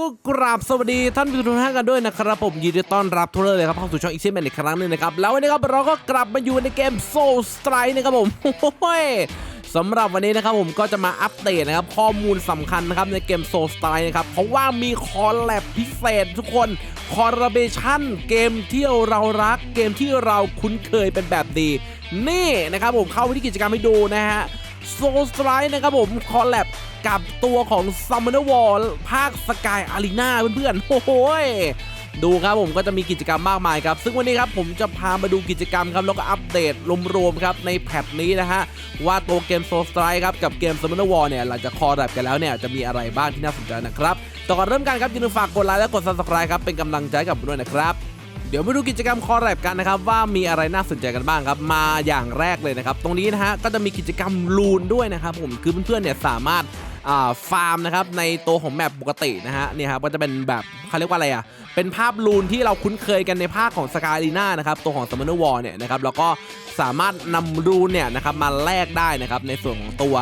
ก็กราบสวัสดีท่านผู้ชมทุกท่านกันด้วยนะครับผมยินดีต้อนรับทุกท่านเลยครับเข้าสู่ช่องอีกเซนแมนอีกครั้งหนึ่งนะครับแล้ววันนี้ครับเราก็กลับมาอยู่ในเกม Soul Strike นะครับผมโอ้ยสำหรับวันนี้นะครับผมก็จะมาอัปเดตนะครับข้อมูลสำคัญนะครับในเกม Soul Strike นะครับเพราะว่ามีคอลแลบพิเศษทุกคนคอร์เบชั่นเกมที่เรารักเกมที่เราคุ้นเคยเป็นแบบดี นี่นะครับผมเข้าไปที่กิจกรรมให้ดูนะฮะโซลสไตร์นะครับผมคอลแลบ กับตัวของ Summoner Wall ภาคสกายอารีนาเพื่อนๆ โอ้โหยดูครับผมก็จะมีกิจกรรมมากมายครับ ซึ่งวันนี้ครับผมจะพามาดูกิจกรรมครับ แล้วก็อัปเดตรวมๆครับในแพทนี้นะฮะ ว่าตัวเกม Soul Strike ครับ กับเกม Summoner Wall เนี่ย หลังจากคอลแลบกันแล้วเนี่ย จะมีอะไรบ้างที่น่าสนใจนะครับต่อก่อนเริ่มกันครับอย่าลืมฝากกดไลค์และกด Subscribe ครับเป็นกำลังใจกับผมด้วยนะครับเดี๋ยวมาดูกิจกรรมคอร์แรบกันนะครับว่ามีอะไรน่าสนใจกันบ้างครับ มาอย่างแรกเลยนะครับ ตรงนี้นะฮะก็จะมีกิจกรรมลูนด้วยนะครับผมคือเพื่อนๆเนี่ยสามารถ ฟาร์มนะครับในตัวของแมปปกตินะฮะเนี่ยครับก็จะเป็นแบบเขาเรียกว่าอะไรอะเป็นภาพลูนที่เราคุ้นเคยกันในภาคของสกายลีน่านะครับตัวของ Summoner War เนี่ยนะครับแล้วก็สามารถนำรูนเนี่ยนะครับมาแลกได้นะครับในส่วนของตัว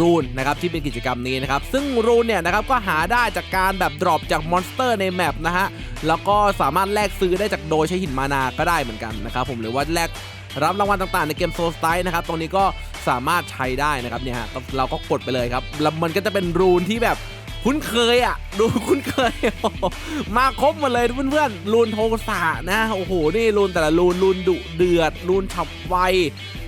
รูนนะครับที่เป็นกิจกรรมนี้นะครับซึ่งรูนเนี่ยนะครับก็หาได้จากการแบบดรอปจากมอนสเตอร์ในแมปนะฮะแล้วก็สามารถแลกซื้อได้จากโดยใช้หินมานาก็ได้เหมือนกันนะครับผมหรือว่าแลกรับรางวัลต่างๆในเกมโซลสไตล์นะครับตรงนี้ก็ สามารถใช้ได้นะครับเนี่ยฮะเราก็กดไปเลยครับแล้วมันก็จะเป็นรูนที่แบบคุ้นเคยอะ ดูคุ้นเคย มาครบหมดเลยเพื่อนๆรูนโทสะนะ โอ้โห นี่รูนแต่ละรูนรูนดุเดือดรูนฉับไว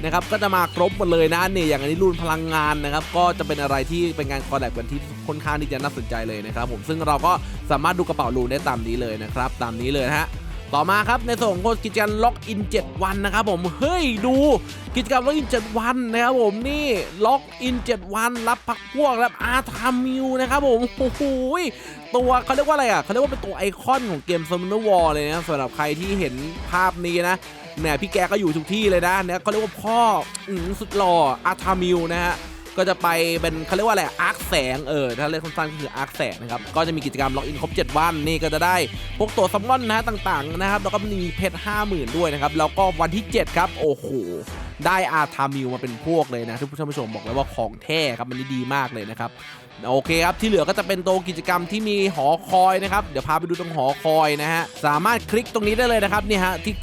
นะครับ ก็จะมาครบหมดเลยนะนี่อย่างอันนี้รุ่นพลังงานนะครับ ก็จะเป็นอะไรที่เป็นงานคอลแลบกันที่ค่อนข้างที่จะน่าสนใจเลยนะครับผมซึ่งเราก็สามารถดูกระเป๋ารูนได้ตามนี้เลยนะครับ ตามนี้เลยนะฮะ ต่อมาครับในส่วนของกิจกรรมล็อกอิน 7 วันนะครับผมเฮ้ยดูกิจกรรมล็อกอิน 7 วันนะครับผมนี่ล็อกอิน 7 วัน รับพักพวกรับอาร์ทามิวนะครับผมโอ้โหตัวเขาเรียกว่าอะไรอะเขาเรียกว่าเป็นตัวไอคอนของเกม Summoner War เลยนะสำหรับใครที่เห็นภาพนี้นะแหมพี่แกก็อยู่ทุกที่เลยนะเนี่ยเขาเรียกว่าพ่อสุดหล่ออาร์ทามิลนะฮะ ก็จะไปเป็นเขาเรียกว่าอะไรอาร์คแสงเออถ้าเรียกสั้นๆก็คืออาร์คแสงนะครับก็จะมีกิจกรรมล็อกอินครบ 7 วันนี่ก็จะได้พวกตัวซัมมอนนะต่างๆนะครับแล้วก็มีเพชร50,000 ด้วยนะครับแล้วก็วันที่ 7 ครับ โอ้โหได้อาร์ทามิลมาเป็นพวกเลยนะทุกท่านผู้ชมบอกเลยว่าของแท้ครับมันนี่ดีมากเลยนะครับโอเคครับที่เหลือก็จะเป็นตัวกิจกรรมที่มีหอคอยนะครับเดี๋ยวพาไปดูตรงหอคอยนะฮะสามารถคลิกตรงนี้ได้เลยนะครับนี่ฮะที่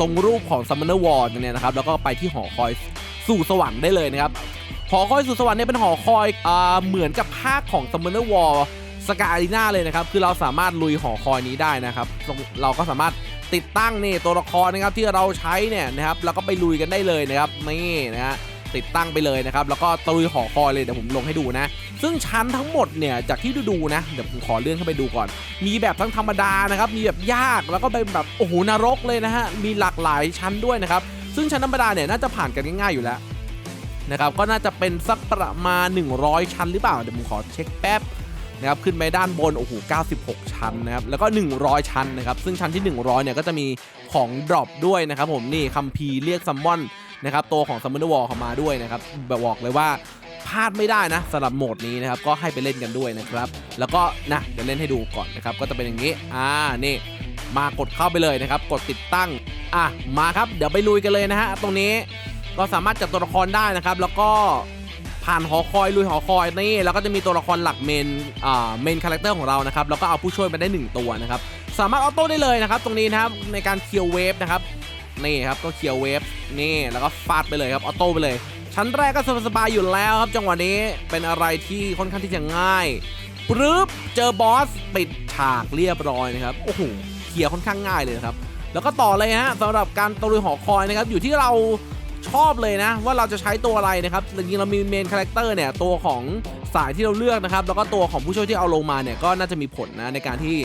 ตรงรูปของ Summoner War เนี่ยนะครับแล้วก็ไปที่หอคอยสู่สวรรค์ได้เลยนะครับ หอคอยสู่สวรรค์เนี่ยเป็นหอคอยอ่าเหมือนกับภาคของ Summoner War สกาอารีนาเลยนะครับ คือเราสามารถลุยหอคอยนี้ได้นะครับ เราก็สามารถติดตั้งนี่ตัวละครนะครับที่เราใช้เนี่ยนะครับแล้วก็ไปลุยกันได้เลยนะครับนี่นะฮะติดตั้งไปเลยนะครับ แล้วก็ตลุยหอคอยเลยเดี๋ยวผมลงให้ดูนะ ซึ่งชั้นทั้งหมดเนี่ยจากที่ดูๆนะเดี๋ยวผมขอเลื่อนเข้าไปดูก่อน มีแบบทั้งธรรมดานะครับ มีแบบยากแล้วก็เป็นแบบโอ้โหนรกเลยนะฮะมีหลากหลายชั้นด้วยนะครับซึ่งชั้นธรรมดาเนี่ยน่าจะผ่านกันง่ายๆอยู่แล้ว นะครับก็น่าจะเป็นสักประมาณ 100 ชั้นหรือเปล่า เดี๋ยวผมขอเช็คแป๊บนะครับขึ้นไปด้านบนโอ้โห96 ชั้นนะครับแล้วก็ 100 ชั้นนะครับซึ่งชั้นที่ 100เนี่ยก็จะมีของดรอปด้วยนะครับผมนี่คัมภีร์เรียกซัมมอนนะครับตัวของซัมมอนวอลเข้ามาด้วยนะครับบบบอกเลยว่าพลาดไม่ได้นะสำหรับโหมดนี้นะครับก็ให้ไปเล่นกันด้วยนะครับแล้วก็นะเดี๋ยวเล่นให้ดูก่อนนะครับก็จะเป็นอย่างนี้อ่านี่มากดเข้าไปเลยนะครับ กดติดตั้งอะมาครับเดี๋ยวไปลุยกันเลยนะฮะตรงนี้ ก็สามารถจับตัวละครได้นะครับ แล้วก็ผ่านหอคอยลุยหอคอยนี่แล้วก็จะมีตัวละครหลักเมนอ่าเมนคาแรคเตอร์ของเรานะครับแล้วก็เอาผู้ช่วยมาได้ 1 ตัวนะครับสามารถออโต้ได้เลยนะครับ ตรงนี้นะครับในการเคียวเวฟนะครับนี่ครับก็เคียวเวฟนี่แล้วก็ฟาดไปเลยครับออโต้ไปเลย ชั้นแรกก็สบายๆอยู่แล้วครับ จังหวะนี้เป็นอะไรที่ค่อนข้างที่จะง่ายปรึ๊บเจอบอสปิดฉากเรียบร้อยนะครับโอ้โหเคลียร์ค่อนข้างง่ายเลยนะครับ แล้วก็ต่อเลยฮะสำหรับการตะลุยหอคอยนะครับอยู่ที่เรา ชอบเลยนะ ว่าเราจะใช้ตัวอะไรนะครับจริงๆเรามีเมนคาแรคเตอร์เนี่ยตัวของสายที่เราเลือกนะครับแล้วก็ตัวของผู้ช่วยที่เอาลงมาเนี่ยก็น่าจะมีผลนะในการที่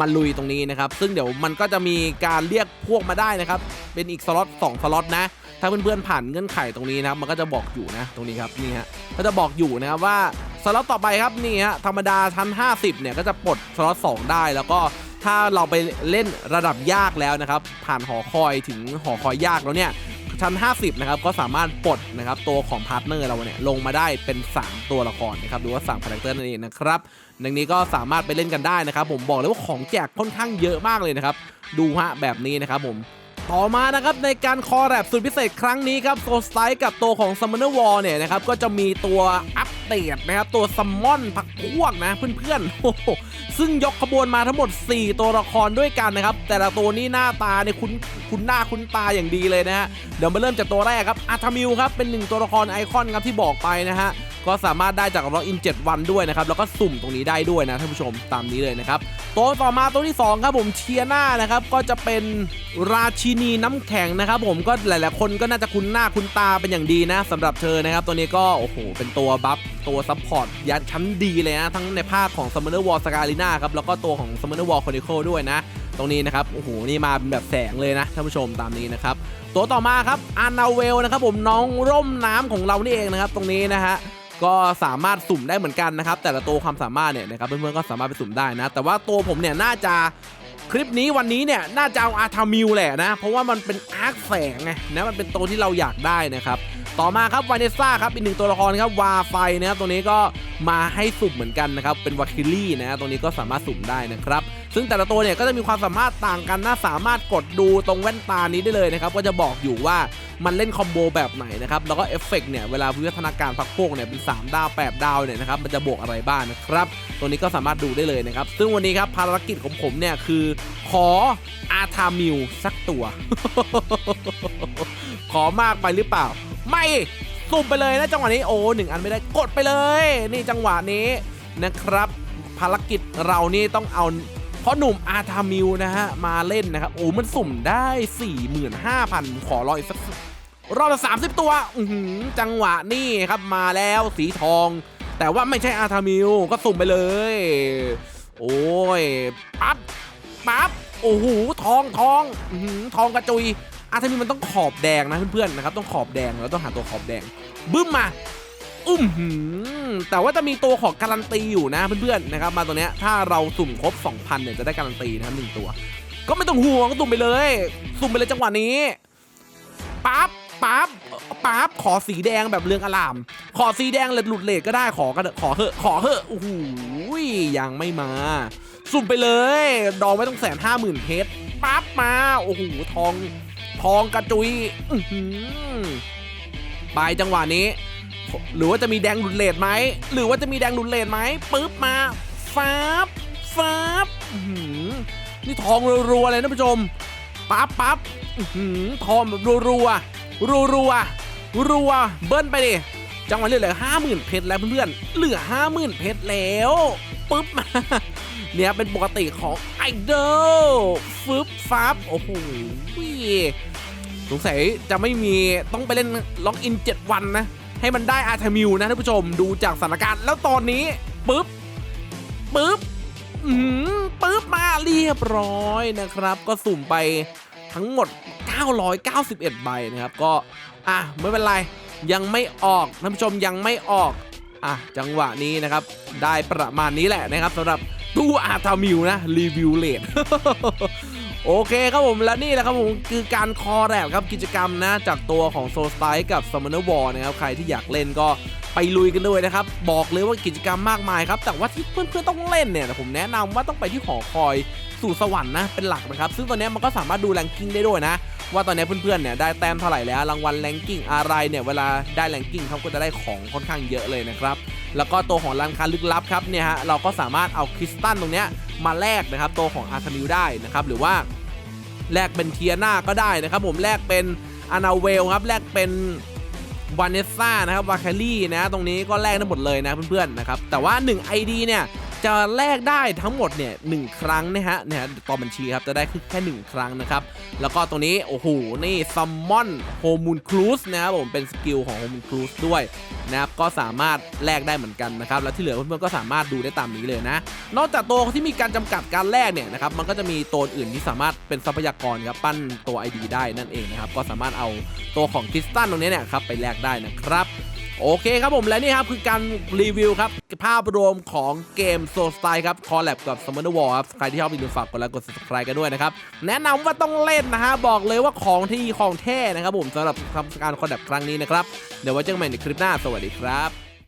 มันลุยตรงนี้นะครับ ซึ่งเดี๋ยวมันก็จะมีการเรียกพวกมาได้นะครับ เป็นอีกสล็อต2สล็อตนะ ถ้าเพื่อนๆผ่านเงื่อนไขตรงนี้นะครับ มันก็จะบอกอยู่นะ ตรงนี้ครับ นี่ฮะ ก็จะบอกอยู่นะครับว่าสล็อตต่อไปครับ นี่ฮะ ธรรมดาชั้น 50 เนี่ย ก็จะปลดสล็อต2ได้ แล้วก็ถ้าเราไปเล่นระดับยากแล้วนะครับ ผ่านหอคอยถึงหอคอยยากแล้วเนี่ย ชั้น 50 นะครับ ก็สามารถปลดนะครับตัวของพาร์ทเนอร์เราเนี่ยลงมาได้เป็น 3 ตัวละครนะครับหรือว่า3คาแรคเตอร์นั่นเองนะครับดังนี้ก็สามารถไปเล่นกันได้นะครับ ผมบอกเลยว่าของแจกค่อนข้างเยอะมากเลยนะครับดูฮะแบบนี้นะครับผมต่อมานะครับในการคอแรบสุดพิเศษครั้งนี้ครับโซสไตกับตัวของซัมเมอร์วอลเนี่ยนะครับก็จะมีตัวอัป เดนะครับ ตัวซัมมอนพักพวกนะเพื่อนๆซึ่งยกขบวนมาทั้งหมด 4 ตัวละครด้วยกันนะครับ แต่ละตัวนี้หน้าตาเนี่ยคุ้นคุ้นหน้าคุ้นตาอย่างดีเลยนะฮะเดี๋ยวมาเริ่มจากตัวแรกครับอาร์ทามิวครับเป็นหนึ่งตัวละครไอคอนครับที่บอกไปนะฮะก็สามารถได้จากล็อกอิน 7 วันด้วยนะครับ แล้วก็สุ่มตรงนี้ได้ด้วยนะท่านผู้ชมตามนี้เลยนะครับ ตัวต่อมาตัวที่ 2 ครับผมเชียนานะครับก็จะเป็นราชินีน้ำแข็งนะครับผมก็หลาย ๆ คนก็น่าจะคุ้นหน้าคุ้นตาเป็นอย่างดีนะสำหรับเธอนะครับ ตัวนี้ก็โอ้โหเป็นตัวบัฟตัวซัพพอร์ตยันชั้นดีเลยนะทั้งในภาคของ Summoner War s c a r i n a ครับแล้วก็ตัวของ Summoner War Chronicle ด้วยนะ ตรงนี้นะครับโอ้โหนี่มาเป็นแบบแสงเลยนะท่านผู้ชมตามนี้นะครับตัวต่อมาครับอานาเวลนะครับผมน้องร่มน้ำของเรานี่เองนะครับ ตรงนี้นะฮะ ก็สามารถสุ่มได้เหมือนกันนะครับ แต่ละตัวความสามารถเนี่ยนะครับเพื่อนๆก็สามารถไปสุ่มได้นะ แต่ว่าตัวผมเนี่ยน่าจะคลิปนี้วันนี้เนี่ยน่าจะเอาอาร์ทามิวแหละนะ เพราะว่ามันเป็นอาร์คแสงไงนะมันเป็นตัวที่เราอยากได้นะครับ ต่อมาครับวานเนซ่าครับอีกหนึ่งตัวละครครับวาไฟนะครับตัวนี้ก็มาให้สุ่มเหมือนกันนะครับเป็นวาคิลี่นะตัวนี้ก็สามารถสุ่มได้นะครับซึ่งแต่ละตัวเนี่ยก็จะมีความสามารถต่างกันนะสามารถกดดูตรงแว่นตานี้ได้เลยนะครับก็จะบอกอยู่ว่ามันเล่นคอมโบแบบไหนนะครับแล้วก็เอฟเฟกต์เนี่ยเวลาวิวัฒนาการพักพวกเนี่ยเป็น 3 ดาว 8 ดาวเนี่ยนะครับมันจะบวกอะไรบ้างนะครับตัวนี้ก็สามารถดูได้เลยนะครับซึ่งวันนี้ครับภารกิจของผมเนี่ยคือขออาทามิวสักตัว ขอมากไปหรือเปล่า ไม่ สุ่มไปเลยนะจังหวะนี้โอ้หนึ่งอันไม่ได้กดไปเลย นี่จังหวะนี้นะครับ ภารกิจเรานี่ต้องเอาเพราะหนุ่มอาร์ทามิวนะฮะ มาเล่นนะครับ โอ้มันสุ่มได้ 45,000 ขอรออีกสักรอบละ 30 ตัวอือหือจังหวะนี่ครับมาแล้วสีทอง แต่ว่าไม่ใช่อาร์ทามิวก็สุ่มไปเลย โอ้ยปั๊บปั๊บโอ้โหทองทองทองกระจุยอาร์ทามินมันต้องขอบแดงนะเพื่อนๆนะครับต้องขอบแดงแล้วต้องหาตัวขอบแดง บึ้มมาอุ้มหืมแต่ว่าจะมีตัวของการันตีอยู่นะเพื่อนๆนะครับมาตัวเนี้ยถ้าเราสุ่มครบ 2,000เนี่ยจะได้การันตีนะหนึ่งตัว ก็ไม่ต้องห่วงสุ่มไปเลย สุ่มไปเลยจังหวะนี้ปั๊บปั๊บปั๊บขอสีแดงแบบเรืองอลาม ขอสีแดงเลยหลุดเลทก็ได้ขอก็เขอเถอะขอเถอะโอ้โหยังไม่มา สุ่มไปเลย ดองไว้ต้องแสนห้าหมื่นเพชรปั๊บมาโอ้โหทอง ทองกระจุยอื้อหือ ไปจังหวะนี้ หรือว่าจะมีแดงหลุดเลทไหม หรือว่าจะมีแดงหลุดเลทไหมปึ๊บมาฟ้าบฟ้าบนี่ทองรัวๆเลยนะผู้ชมปั๊บปั๊บทองแบบรัวรัวรัวรัวๆรัวเบิ้ลไปดิจังหวะเหลือห้าหมื่นเพชรแล้วเพื่อนๆเหลือห้าหมื่นเพชรแล้วปึ๊บมาเนี่ยเป็นปกติของไอดอลฟึบฟับโอ้โห สงสัยจะไม่มีต้องไปเล่นล็อกอิน 7 วันนะ ให้มันได้อาร์ทมิวนะท่านผู้ชมดูจากสถานการณ์แล้วตอนนี้ปึ๊บปึ๊บอืมปึ๊บมาเรียบร้อยนะครับ ก็สุ่มไปทั้งหมด 991 ใบนะครับ ก็อะไม่เป็นไรยังไม่ออกท่านผู้ชมยังไม่ออกอะจังหวะนี้นะครับ ได้ประมาณนี้แหละนะครับสำหรับตู้อาร์ทามิวนะ รีวิวเลท โอเคครับผมและนี่แหละครับผมคือการคอแรบครับกิจกรรมนะจากตัวของโซสไตกับ Summoner War นะครับใครที่อยากเล่นก็ไปลุยกันด้วยนะครับ บอกเลยว่ากิจกรรมมากมายครับ แต่ว่าที่เพื่อนๆต้องเล่นเนี่ยผมแนะนำว่าต้องไปที่หอคอยสู่สวรรค์นะเป็นหลักนะครับ ซึ่งตอนนี้มันก็สามารถดูแรงกิ้งได้ด้วยนะ ว่าตอนนี้เพื่อนๆเนี่ยได้แต้มเท่าไหร่แล้วรางวัลแรงกิ้งอะไรเนี่ยเวลาได้แรงกิ้งเขาก็จะได้ของค่อนข้างเยอะเลยนะครับแล้วก็ตัวของร้านค้าลึกลับครับเนี่ยฮะเราก็สามารถเอาคริสตัลตรงเนี้ยมาแลกนะครับตัวของอาร์คานิวได้นะครับหรือว่า แลกเป็นเทียนาก็ได้นะครับผมแลกเป็นอานาเวลครับแลกเป็นวานเนสซ่านะครับวาคารี่นะตรงนี้ก็แลกได้หมดเลยนะเพื่อนๆนะครับแต่ว่า 1 ID เนี่ย จะแลกได้ทั้งหมดเนี่ยหนึ่งครั้งนะฮะเนี่ยต่อบัญชีครับจะได้แค่หนึ่งครั้งนะครับ แล้วก็ตรงนี้โอ้โหนี่ซัมมอนโฮมูนครูสนะครับผมเป็นสกิลของโฮมูนครูสด้วยนะครับก็สามารถแลกได้เหมือนกันนะครับ แล้วที่เหลือเพื่อนๆก็สามารถดูได้ตามนี้เลยนะ นอกจากตัวที่มีการจำกัดการแลกเนี่ยนะครับมันก็จะมีตัวอื่นที่สามารถเป็นทรัพยากรครับปั้นตัว ID ได้นั่นเองนะครับก็สามารถเอาตัวของคริสตัลตรงนี้เนี่ยครับไปแลกได้นะครับ โอเคครับผมและนี่ครับคือการรีวิวครับ ภาพรวมของเกมโซสไตล์ครับคอลแลบกับ Summoner War ครับ ใครที่ชอบวิดีโอฝากกดไลค์กด subscribe กันด้วยนะครับ แนะนำว่าต้องเล่นนะฮะ บอกเลยว่าของที่ของแท้นะครับผมสำหรับทำการคอลแลบครั้งนี้นะครับ เดี๋ยวไว้เจอกันใหม่ในคลิปหน้าสวัสดีครับ